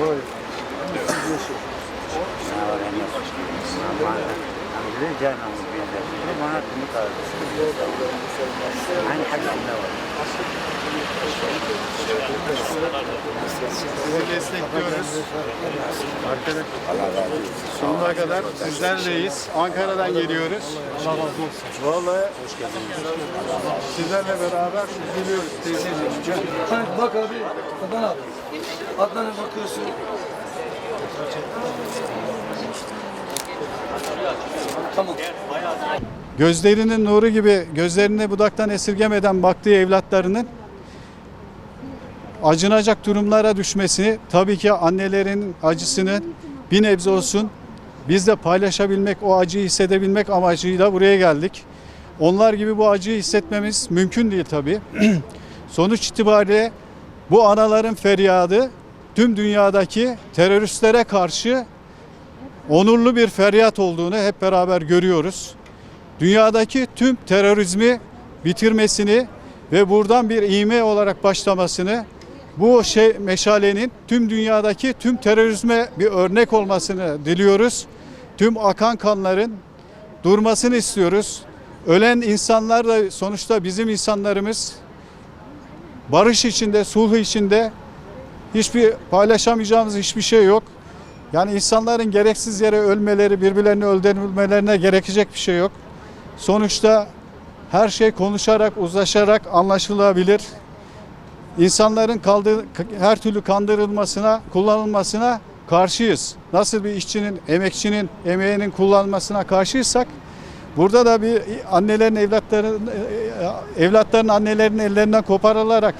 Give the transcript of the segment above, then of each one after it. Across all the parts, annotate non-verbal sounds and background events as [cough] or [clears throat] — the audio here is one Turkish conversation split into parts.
Buyurun. Buyur. Sizi destekliyoruz. Arkadaş. Sonuna kadar sizlerleyiz. Ankara'dan geliyoruz. Allah razı olsun. Vallahi sizlerle beraber geliyoruz teyzeciğim. Bak abi, Adnan abi. Adnan'a bakıyorsun. Gözlerinin nuru gibi gözlerini budaktan esirgemeden baktığı evlatlarının acınacak durumlara düşmesini tabii ki annelerin acısını bir nebze olsun biz de paylaşabilmek, o acıyı hissedebilmek amacıyla buraya geldik. Onlar gibi bu acıyı hissetmemiz mümkün değil tabii. [clears throat] Sonuç itibariyle bu anaların feryadı tüm dünyadaki teröristlere karşı onurlu bir feryat olduğunu hep beraber görüyoruz. Dünyadaki tüm terörizmi bitirmesini ve buradan bir ivme olarak başlamasını bu şey meşalenin tüm dünyadaki tüm terörizme bir örnek olmasını diliyoruz. Tüm akan kanların durmasını istiyoruz. Ölen insanlar da sonuçta bizim insanlarımız barış içinde, sulh içinde hiçbir paylaşamayacağımız hiçbir şey yok. Yani insanların gereksiz yere ölmeleri, birbirlerini öldürmelerine gerekecek bir şey yok. Sonuçta her şey konuşarak, uzlaşarak anlaşılabilir. İnsanların kaldığı, her türlü kandırılmasına, kullanılmasına karşıyız. Nasıl bir işçinin, emekçinin emeğinin kullanılmasına karşıysak burada da bir annelerin evlatların evlatların annelerin ellerinden koparılarak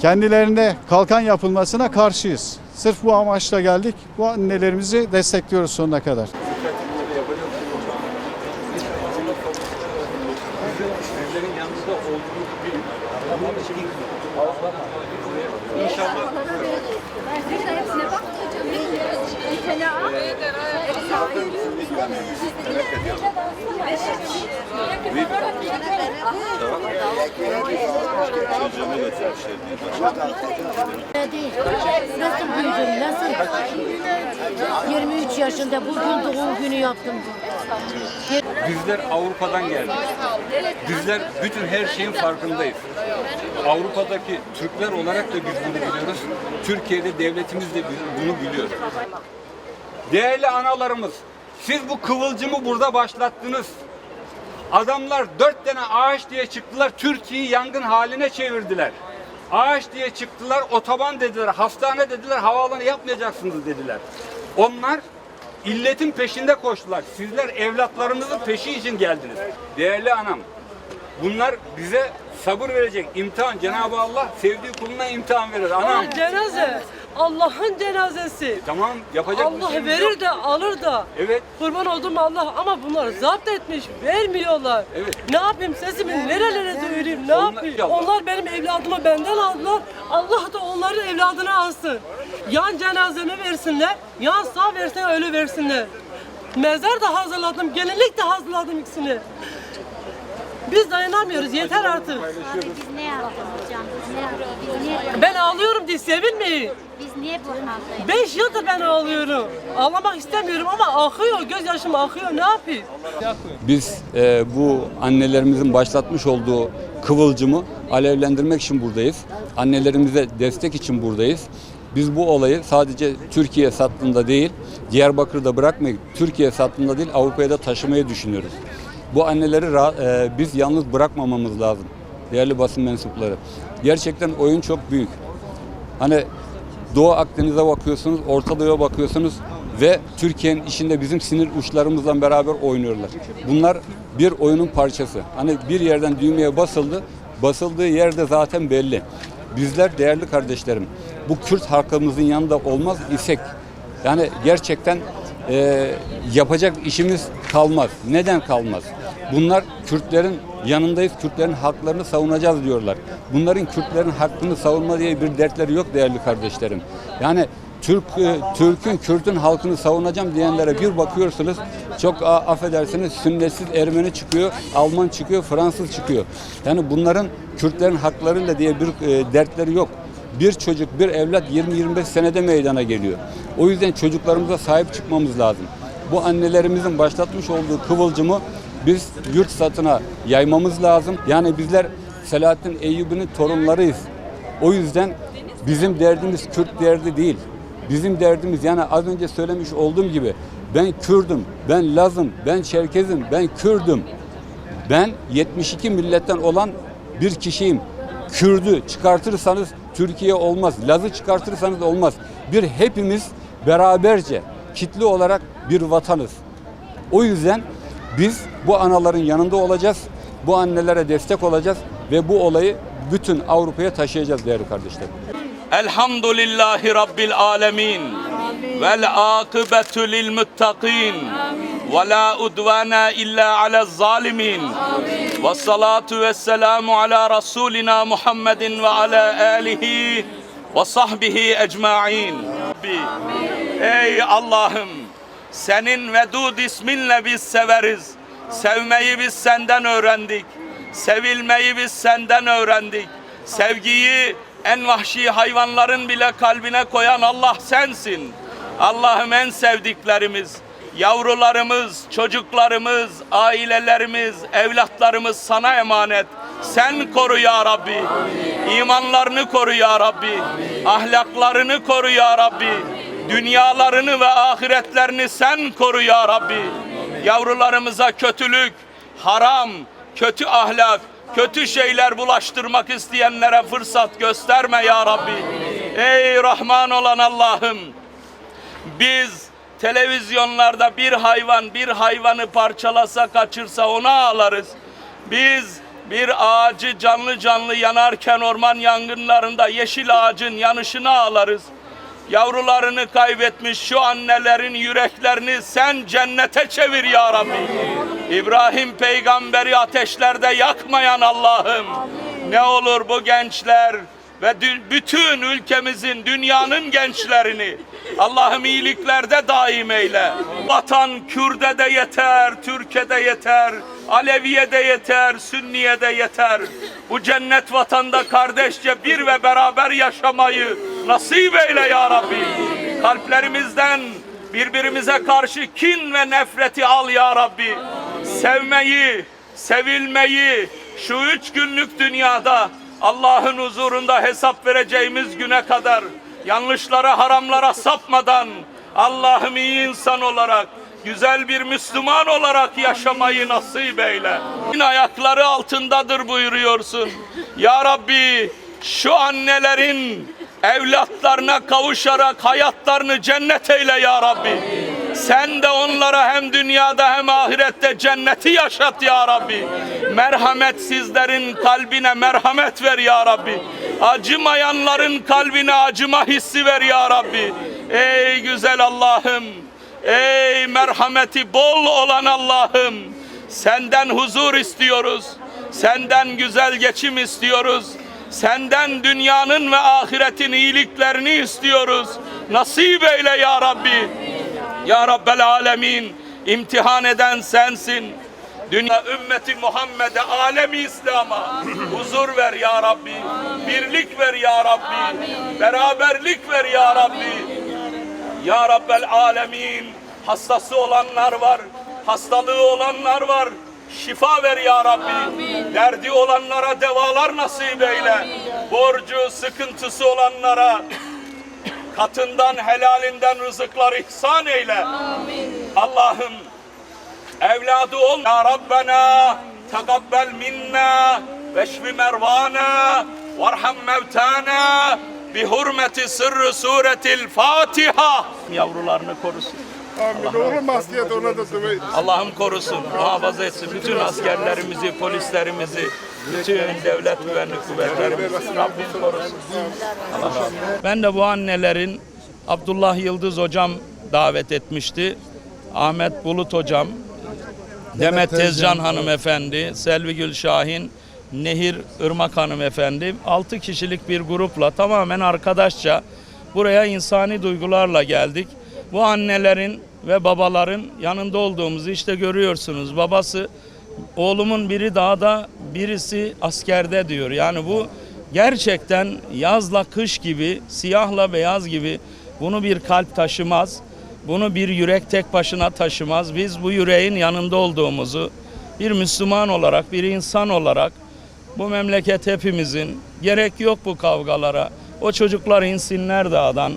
kendilerine kalkan yapılmasına karşıyız. Sırf bu amaçla geldik. Bu annelerimizi destekliyoruz sonuna kadar. Hepsine bak. Bir tane al. Nasıl büyüdüm, nasıl? 23 yaşında bugün doğum günü yaptım. Bizler Avrupa'dan geldik. Bizler bütün her şeyin farkındayız. Avrupa'daki Türkler olarak da biz bunu biliyoruz. Türkiye'de devletimiz de bunu biliyor. Değerli analarımız, siz bu kıvılcımı burada başlattınız. Adamlar dört tane ağaç diye çıktılar, Türkiye'yi yangın haline çevirdiler. Ağaç diye çıktılar, otoban dediler, hastane dediler, havaalanı yapmayacaksınız dediler. Onlar illetin peşinde koştular. Sizler evlatlarınızın peşi için geldiniz. Değerli anam, bunlar bize sabır verecek imtihan. Cenab-ı Allah sevdiği kuluna imtihan verir. Anam, Cenaze. Allah'ın cenazesi. tamam yapacak bir Allah şeyimiz verir yok. de alır da. Evet. Kurban oldum Allah ama bunlar zapt etmiş, vermiyorlar. Evet. Ne yapayım sesimi nerelere duyurayım, ne Onlar- yapayım? İnşallah. Onlar benim evladımı benden aldılar. Allah da onların evladını alsın. Yan cenazemi versinler, yan sağ versin ölü versinler. Mezar da hazırladım, gelinlik de hazırladım ikisini. Biz dayanamıyoruz, yeter artık. Abi biz ne hocam? Biz ne niye, Ben ağlıyorum diye sevinmeyin. Biz niye bu haldayız? Beş yıldır ben ağlıyorum. Ağlamak istemiyorum ama akıyor, gözyaşım akıyor. Ne yapayım? Biz e, bu annelerimizin başlatmış olduğu kıvılcımı alevlendirmek için buradayız. Annelerimize destek için buradayız. Biz bu olayı sadece Türkiye sattığında değil, Diyarbakır'da bırakmayıp Türkiye sattığında değil Avrupa'ya da taşımayı düşünüyoruz. Bu anneleri e, biz yalnız bırakmamamız lazım. Değerli basın mensupları. Gerçekten oyun çok büyük. Hani Doğu Akdeniz'e bakıyorsunuz, Orta Doğu'ya bakıyorsunuz ve Türkiye'nin içinde bizim sinir uçlarımızla beraber oynuyorlar. Bunlar bir oyunun parçası. Hani bir yerden düğmeye basıldı, basıldığı yerde zaten belli. Bizler değerli kardeşlerim, bu Kürt halkımızın yanında olmaz isek, yani gerçekten e, yapacak işimiz kalmaz. Neden kalmaz? Bunlar Kürtlerin yanındayız, Kürtlerin haklarını savunacağız diyorlar. Bunların Kürtlerin hakkını savunma diye bir dertleri yok değerli kardeşlerim. Yani Türk, e, Türk'ün, Kürt'ün halkını savunacağım diyenlere bir bakıyorsunuz çok affedersiniz sünnetsiz Ermeni çıkıyor, Alman çıkıyor, Fransız çıkıyor. Yani bunların Kürtlerin haklarıyla diye bir e, dertleri yok. bir çocuk, bir evlat 20-25 senede meydana geliyor. O yüzden çocuklarımıza sahip çıkmamız lazım. Bu annelerimizin başlatmış olduğu kıvılcımı biz yurt satına yaymamız lazım. Yani bizler Selahattin Eyyubi'nin torunlarıyız. O yüzden bizim derdimiz Kürt derdi değil. Bizim derdimiz yani az önce söylemiş olduğum gibi ben Kürdüm, ben Lazım, ben Çerkezim, ben Kürdüm. Ben 72 milletten olan bir kişiyim. Kürdü çıkartırsanız Türkiye olmaz. Laz'ı çıkartırsanız olmaz. Bir hepimiz beraberce kitli olarak bir vatanız. O yüzden biz bu anaların yanında olacağız. Bu annelere destek olacağız ve bu olayı bütün Avrupa'ya taşıyacağız değerli kardeşlerim. Elhamdülillahi Rabbil alemin. Vel akıbetu lil muttakin. Ve la udvana illa ala zalimin. Ve salatu ve selamu ala Resulina Muhammedin ve ala alihi ve sahbihi ecma'in. Ey Allah'ım senin vedud isminle biz severiz. Sevmeyi biz senden öğrendik. Sevilmeyi biz senden öğrendik. Sevgiyi en vahşi hayvanların bile kalbine koyan Allah sensin. Allah'ım en sevdiklerimiz, yavrularımız, çocuklarımız, ailelerimiz, evlatlarımız sana emanet. Sen koru ya Rabbi. İmanlarını koru ya Rabbi. Ahlaklarını koru ya Rabbi. Dünyalarını ve ahiretlerini sen koru ya Rabbi. Yavrularımıza kötülük, haram, kötü ahlak, kötü şeyler bulaştırmak isteyenlere fırsat gösterme ya Rabbi. Ey Rahman olan Allah'ım biz televizyonlarda bir hayvan bir hayvanı parçalasa kaçırsa ona ağlarız. Biz bir ağacı canlı canlı yanarken orman yangınlarında yeşil ağacın yanışına ağlarız. Yavrularını kaybetmiş şu annelerin yüreklerini sen cennete çevir ya Rabbi. İbrahim peygamberi ateşlerde yakmayan Allah'ım. Ne olur bu gençler ve bütün ülkemizin, dünyanın gençlerini Allah'ım iyiliklerde daim eyle. Vatan Kürde de yeter, Türkiye de yeter, Aleviye de yeter, Sünniye de yeter. Bu cennet vatanda kardeşçe bir ve beraber yaşamayı nasip eyle ya Rabbi. Kalplerimizden birbirimize karşı kin ve nefreti al ya Rabbi. Sevmeyi, sevilmeyi şu üç günlük dünyada Allah'ın huzurunda hesap vereceğimiz güne kadar yanlışlara haramlara sapmadan Allah'ım iyi insan olarak güzel bir Müslüman olarak yaşamayı nasip eyle. Ayakları altındadır buyuruyorsun. Ya Rabbi şu annelerin evlatlarına kavuşarak hayatlarını cennet eyle ya Rabbi. Sen de onlara hem dünyada hem ahirette cenneti yaşat ya Rabbi. Merhametsizlerin kalbine merhamet ver ya Rabbi. Acımayanların kalbine acıma hissi ver ya Rabbi. Ey güzel Allah'ım. Ey merhameti bol olan Allah'ım. Senden huzur istiyoruz. Senden güzel geçim istiyoruz. Senden dünyanın ve ahiretin iyiliklerini istiyoruz. Nasip eyle ya Rabbi. Ya Rabbel Alemin imtihan eden sensin. Dünya ümmeti Muhammed'e alemi İslam'a huzur ver ya Rabbi. Birlik ver ya Rabbi. Beraberlik ver ya Rabbi. Ya Rabbel Alemin hastası olanlar var. Hastalığı olanlar var. Şifa ver ya Rabbi. Derdi olanlara devalar nasip eyle. Borcu, sıkıntısı olanlara katından helalinden rızıklar ihsan eyle. Allah'ım evladı ol ya Rabbena tekabbel minna veşfi mervana varham mevtana bi hurmeti sırrı suretil Fatiha yavrularını korusun. Amin. Oğlum maskiyet ona da demeyiz. Allah'ım korusun, muhafaza etsin bütün askerlerimizi, polislerimizi, bütün devlet güvenlik kuvvetlerimizi. Rabbim korusun. Allah razı olsun. Ben de bu annelerin Abdullah Yıldız hocam davet etmişti. Ahmet Bulut hocam, Demet Tezcan hanımefendi, Selvi Gül Şahin, Nehir Irmak hanımefendi 6 kişilik bir grupla tamamen arkadaşça buraya insani duygularla geldik. Bu annelerin ve babaların yanında olduğumuzu işte görüyorsunuz. Babası oğlumun biri dağda birisi askerde diyor. Yani bu gerçekten yazla kış gibi, siyahla beyaz gibi bunu bir kalp taşımaz. Bunu bir yürek tek başına taşımaz. Biz bu yüreğin yanında olduğumuzu bir Müslüman olarak, bir insan olarak bu memleket hepimizin gerek yok bu kavgalara. O çocuklar insinler dağdan.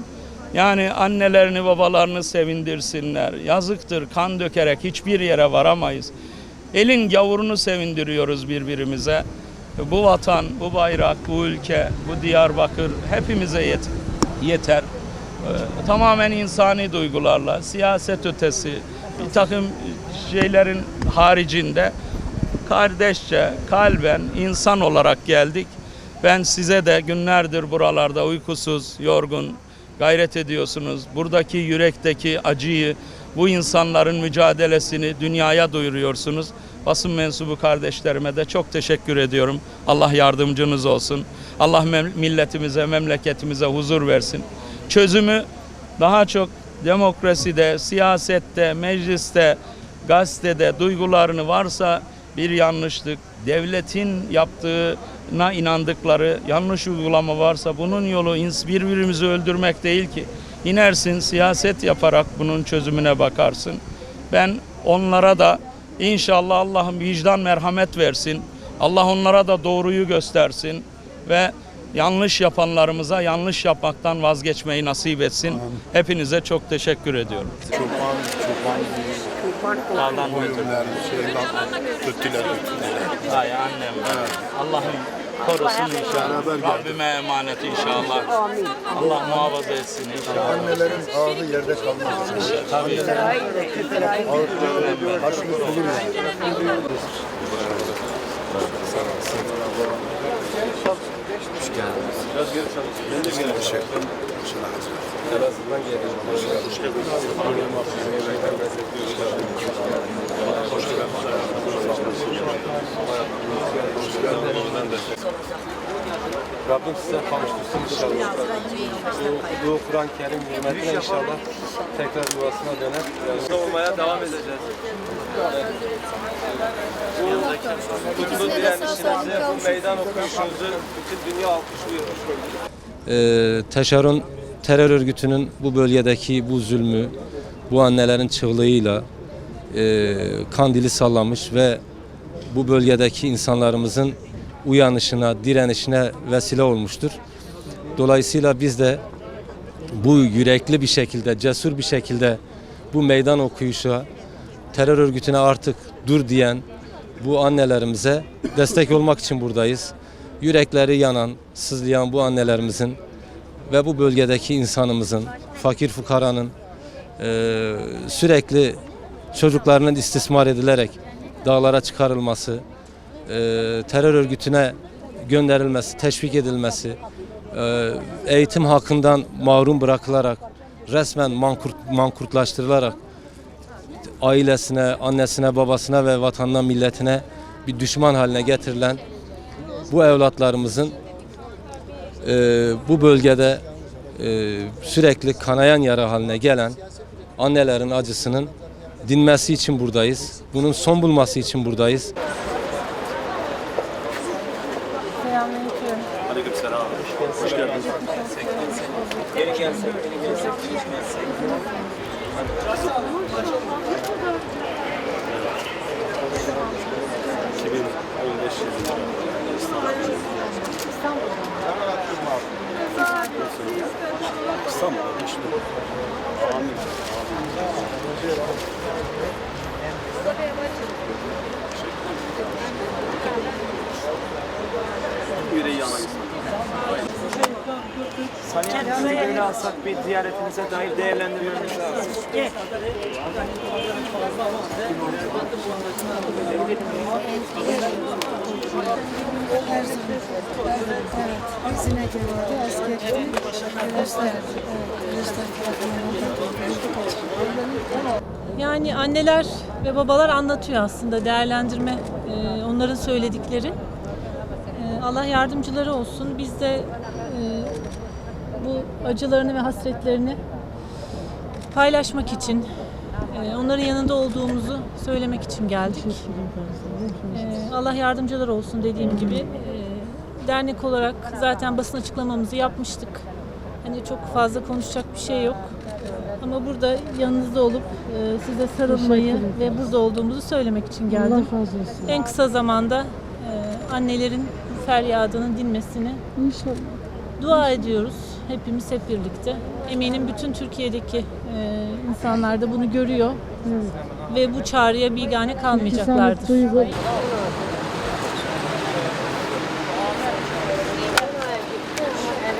Yani annelerini babalarını sevindirsinler. Yazıktır kan dökerek hiçbir yere varamayız. Elin gavurunu sevindiriyoruz birbirimize. Bu vatan, bu bayrak, bu ülke, bu Diyarbakır hepimize yet- yeter. Ee, tamamen insani duygularla, siyaset ötesi, bir takım şeylerin haricinde kardeşçe, kalben, insan olarak geldik. Ben size de günlerdir buralarda uykusuz, yorgun, gayret ediyorsunuz. Buradaki yürekteki acıyı, bu insanların mücadelesini dünyaya duyuruyorsunuz. Basın mensubu kardeşlerime de çok teşekkür ediyorum. Allah yardımcınız olsun. Allah milletimize, memleketimize huzur versin. Çözümü daha çok demokraside, siyasette, mecliste, gazetede duygularını varsa bir yanlışlık, devletin yaptığına inandıkları yanlış uygulama varsa bunun yolu birbirimizi öldürmek değil ki. İnersin siyaset yaparak bunun çözümüne bakarsın. Ben onlara da inşallah Allah'ım vicdan merhamet versin. Allah onlara da doğruyu göstersin ve yanlış yapanlarımıza yanlış yapmaktan vazgeçmeyi nasip etsin. Hepinize çok teşekkür ediyorum. Çoban, çoban Dağdan şeyler, kötüler, kötüler. Ay annem. Allah'ım korusun inşallah. Rabbime emanet inşallah. Allah muhafaza etsin inşallah. Annelerin ağzı yerde kalmaz. Tabii. Ağzı karşılık bulur yani. Rabbim size kavuştursun inşallah. Bu, bu Kur'an-ı Kerim hürmetine inşallah tekrar yuvasına döner. Olmaya devam edeceğiz. Kutlu direnişinizi, bu meydan okuyuşunuzu bütün dünya alkışlıyor. e, Teşar'ın terör örgütünün bu bölgedeki bu zulmü, bu annelerin çığlığıyla e, kandili sallamış ve bu bölgedeki insanlarımızın uyanışına, direnişine vesile olmuştur. Dolayısıyla biz de bu yürekli bir şekilde, cesur bir şekilde bu meydan okuyuşa, terör örgütüne artık dur diyen bu annelerimize destek olmak için buradayız. Yürekleri yanan, sızlayan bu annelerimizin ve bu bölgedeki insanımızın, fakir fukaranın eee, sürekli çocuklarının istismar edilerek dağlara çıkarılması, eee, terör örgütüne gönderilmesi, teşvik edilmesi, eee, eğitim hakkından mahrum bırakılarak, resmen mankurt, mankurtlaştırılarak ailesine, annesine, babasına ve vatanına, milletine bir düşman haline getirilen bu evlatlarımızın e, bu bölgede e, sürekli kanayan yara haline gelen annelerin acısının dinmesi için buradayız. Bunun son bulması için buradayız. Tamam. Şimdi. Saniyenizi böyle alsak bir ziyaretinize dair değerlendirmemiz lazım. Gösterdi. Yani anneler ve babalar anlatıyor aslında değerlendirme e, onların söyledikleri. E, Allah yardımcıları olsun. Biz de bu acılarını ve hasretlerini paylaşmak için, e, onların yanında olduğumuzu söylemek için geldik. E, Allah yardımcıları olsun dediğim gibi. E, dernek olarak zaten basın açıklamamızı yapmıştık. Hani çok fazla konuşacak bir şey yok. Ama burada yanınızda olup size sarılmayı ve burada olduğumuzu söylemek için geldim. En kısa zamanda annelerin feryadının dinmesini dua ediyoruz. Hepimiz hep birlikte. Eminim bütün Türkiye'deki e, insanlar da bunu görüyor. Ve bu çağrıya bigane kalmayacaklardır.